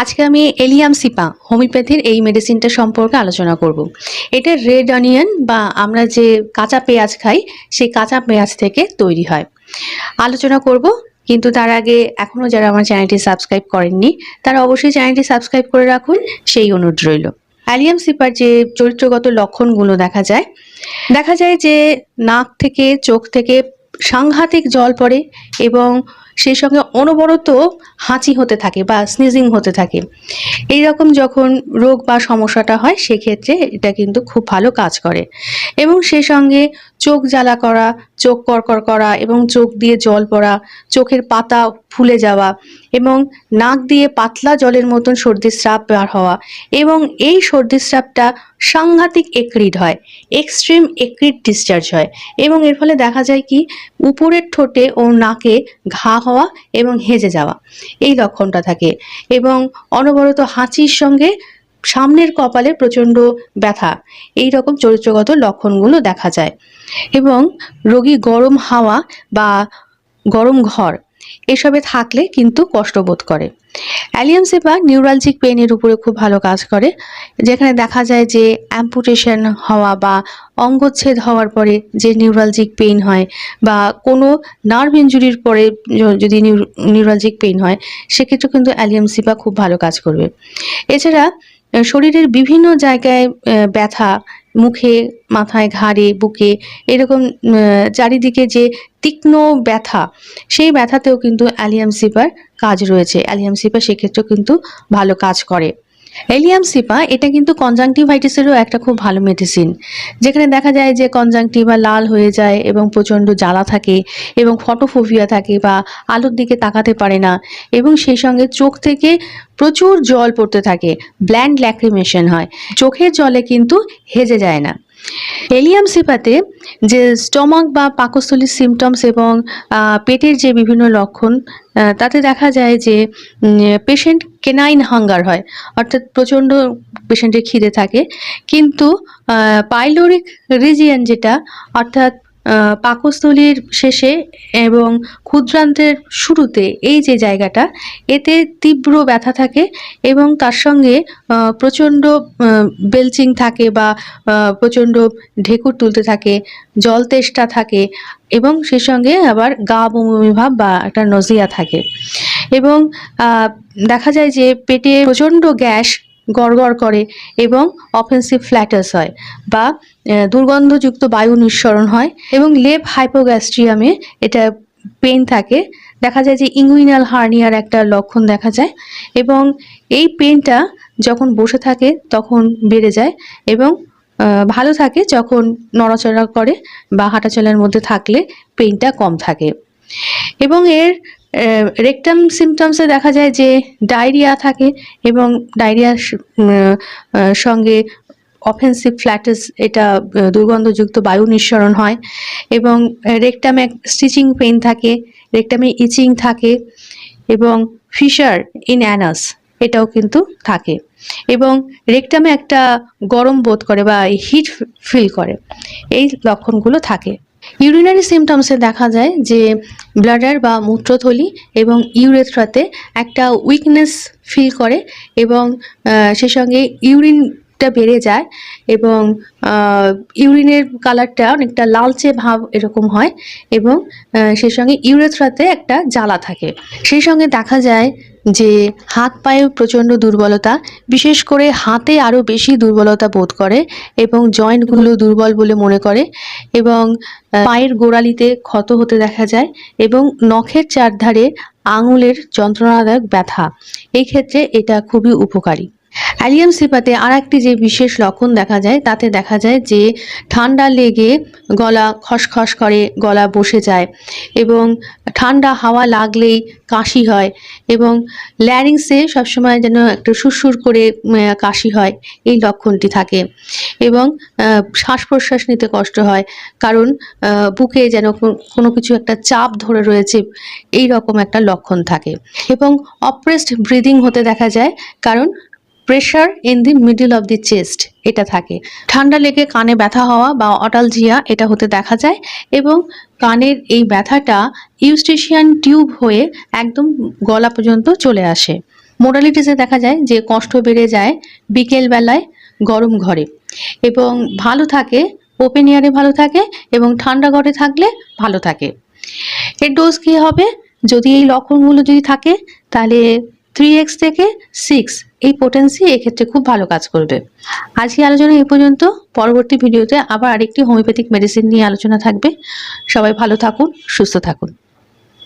আজকে আমি allium cepa, হোমিওপ্যাথির এই মেডিসিনটা সম্পর্কে আলোচনা করব। এটা রেড অনিয়ন বা আমরা যে কাঁচা পেঁয়াজ খাই, সেই কাঁচা পেঁয়াজ থেকে তৈরি হয়। আলোচনা করব, কিন্তু তার আগে এখনও যারা আমার চ্যানেলটি সাবস্ক্রাইব করেননি, তারা অবশ্যই চ্যানেলটি সাবস্ক্রাইব করে রাখুন, সেই অনুরোধ রইল। অ্যালিয়াম সিপার যে চরিত্রগত লক্ষণগুলো দেখা যায় দেখা যায় যে নাক থেকে, চোখ থেকে সাংঘাতিক জল পড়ে এবং সেই সঙ্গে অনবরত হাঁচি হতে থাকে বা স্নিজিং হতে থাকে। এই রকম যখন রোগ বা সমস্যাটা হয়, সেক্ষেত্রে এটা কিন্তু খুব ভালো কাজ করে। এবং সেই সঙ্গে চোখ জ্বালা করা, চোখ করকর করা এবং চোখ দিয়ে জল পড়া, চোখের পাতা ফুলে যাওয়া এবং নাক দিয়ে পাতলা জলের মতন সর্দি স্রাব বার হওয়া এবং এই সর্দি স্রাবটা সাংঘাতিক একরিড হয় এক্সট্রিম একরিড ডিসচার্জ হয় এবং এর ফলে দেখা যায় কি, উপরের ঠোঁটে ও নাকে ঘা হওয়া এবং হেজে যাওয়া। এই লক্ষণটা থাকে। এবং অনবরত হাঁচির সঙ্গে সামনের কপালে প্রচণ্ড ব্যথা। এই রকম চরিত্রগত লক্ষণগুলো দেখা যায়। এবং রোগী গরম হাওয়া বা গরম ঘর, এসবে থাকলে কিন্তু কষ্টবোধ করে। অ্যালিয়াম সেপা নিউরালজিক পেইনের উপরে খুব ভালো কাজ করে, যেখানে দেখা যায় যে অ্যাম্পুটেশন হওয়া বা অঙ্গচ্ছেদ হওয়ার পরে যে নিউরালজিক পেইন হয় বা কোনো নার্ভ ইঞ্জুরির পরে যদি নিউরালজিক পেইন হয়, সেক্ষেত্রে কিন্তু অ্যালিয়াম সিপা খুব ভালো কাজ করবে। এছাড়া শরীরের বিভিন্ন জায়গায় ব্যথা মুখে, মাথায়, ঘাড়ে, বুকে এরকম চারিদিকে যে তীক্ষ্ণ ব্যথা, সেই ব্যথাতেও কিন্তু অ্যালিয়াম সিপার কাজ রয়েছে। অ্যালিয়াম সিপার সেক্ষেত্রেও কিন্তু ভালো কাজ করে। এলিয়াম সিপা, এটা কিন্তু কনজাংটিভাইটিসেরও একটা খুব ভালো মেডিসিন যেখানে দেখা যায় যে কনজাংটিভা লাল হয়ে যায় এবং প্রচণ্ড জ্বালা থাকে এবং ফটোফোবিয়া থাকে বা আলোর দিকে তাকাতে পারে না এবং সেই সঙ্গে চোখ থেকে প্রচুর জল পড়তে থাকে ব্ল্যান্ড ল্যাক্রিমেশন হয়। চোখের জলে কিন্তু হেজে যায় না। এলিয়াম সিপাতে যে স্টমাক বা পাকস্থলীর সিমটমস এবং পেটের যে বিভিন্ন লক্ষণ তাতে দেখা যায় যে পেশেন্ট কেনাইন হাঙ্গার হয়। অর্থাৎ প্রচণ্ড পেশেন্টের খিদে থাকে। কিন্তু পাইলোরিক রিজিয়ান যেটা, অর্থাৎ পাকস্থলীর শেষে এবং ক্ষুদ্রান্তের শুরুতে এই যে জায়গাটা, এতে তীব্র ব্যথা থাকে এবং তার সঙ্গে প্রচণ্ড বেলচিং থাকে বা প্রচণ্ড ঢেকুর তুলতে থাকে, জল তেষ্টা থাকে এবং সেই সঙ্গে আবার গা বমি ভাব বা একটা নজিয়া থাকে। এবং দেখা যায় যে পেটে প্রচণ্ড গ্যাস গড়গড় করে এবং অফেন্সিভ ফ্ল্যাটাস হয় বা দুর্গন্ধযুক্ত বায়ু নিঃসরণ হয় এবং লেপ হাইপোগ্যাস্ট্রিয়ামে এটা পেন থাকে। দেখা যায় যে ইঙ্গুইনাল হার্নিয়ার একটা লক্ষণ দেখা যায় এবং এই পেনটা যখন বসে থাকে তখন বেড়ে যায় এবং ভালো থাকে যখন নড়াচড়া করে বা হাঁটাচলার মধ্যে থাকলে পেনটা কম থাকে। এবং এর রেকটাম সিমটমসে দেখা যায় যে ডায়রিয়া থাকে এবং ডায়রিয়ার সঙ্গে অফেন্সিভ ফ্ল্যাটেস এটা দুর্গন্ধযুক্ত বায়ু নিঃসরণ হয় এবং রেকটামে স্টিচিং পেইন থাকে রেকটামে ইচিং থাকে এবং ফিশার ইন অ্যানাস এটাও কিন্তু থাকে এবং রেকটামে একটা গরম বোধ করে বা হিট ফিল করে। এই লক্ষণগুলো থাকে। ইউরিনারি সিমটমসে দেখা যায় যে ব্লাডার বা মূত্রথলি এবং ইউরেথ্রাতে একটা উইকনেস ফিল করে এবং সে সঙ্গে ইউরিনটা বেড়ে যায় এবং ইউরিনের কালারটা অনেকটা লালচে ভাব এরকম হয় এবং সেই সঙ্গে ইউরেথ্রাতে একটা জ্বালা থাকে। সেই সঙ্গে দেখা যায় যে হাত পায়ে প্রচণ্ড দুর্বলতা, বিশেষ করে হাতে আরও বেশি দুর্বলতা বোধ করে এবং জয়েন্টগুলো দুর্বল বলে মনে করে এবং পায়ের গোড়ালিতে ক্ষত হতে দেখা যায় এবং নখের চারধারে আঙুলের যন্ত্রণাদায়ক ব্যথা। এই ক্ষেত্রে এটা খুবই উপকারী। অ্যালিয়াম সিপাতে আর একটি যে বিশেষ লক্ষণ দেখা যায়, তাতে দেখা যায় যে ঠান্ডা লেগে গলা খসখস করে, গলা বসে যায় এবং ঠান্ডা হাওয়া লাগলেই কাশি হয় এবং ল্যারিংসে সবসময় যেন একটু সুরসুর করে কাশি হয়, এই লক্ষণটি থাকে এবং শ্বাস প্রশ্বাস নিতে কষ্ট হয় কারণ বুকে যেন কোনো কিছু একটা চাপ ধরে রয়েছে, এই রকম একটা লক্ষণ থাকে এবং অপ্রেসড ব্রিদিং হতে দেখা যায় কারণ pressure in the middle of the chest এটা থাকে। ঠান্ডা লেগে কানে ব্যথা হওয়া বা অটালজিয়া, এটা হতে দেখা যায় এবং কানের এই ব্যথাটা ইউস্টেশিয়ান টিউব হয়ে একদম গলা পর্যন্ত চলে আসে। মোডালিটিসে দেখা যায় যে কষ্ট বেড়ে যায় বিকেল বেলায় গরম ঘরে। এবং ভালো থাকে ওপেন এয়ারে ভালো থাকে এবং ঠান্ডা ঘরে থাকলে ভালো থাকে। এর ডোজ কী হবে? যদি এই লক্ষণগুলো যদি থাকে, তাহলে থ্রি এক্স থেকে সিক্স এই পোটেন্সি এক্ষেত্রে খুব ভালো কাজ করবে। আজকে আলোচনা এই পর্যন্ত। পরবর্তী ভিডিওতে আবার আরেকটি হোমিওপ্যাথিক মেডিসিন নিয়ে আলোচনা থাকবে। সবাই ভালো থাকুন, সুস্থ থাকুন।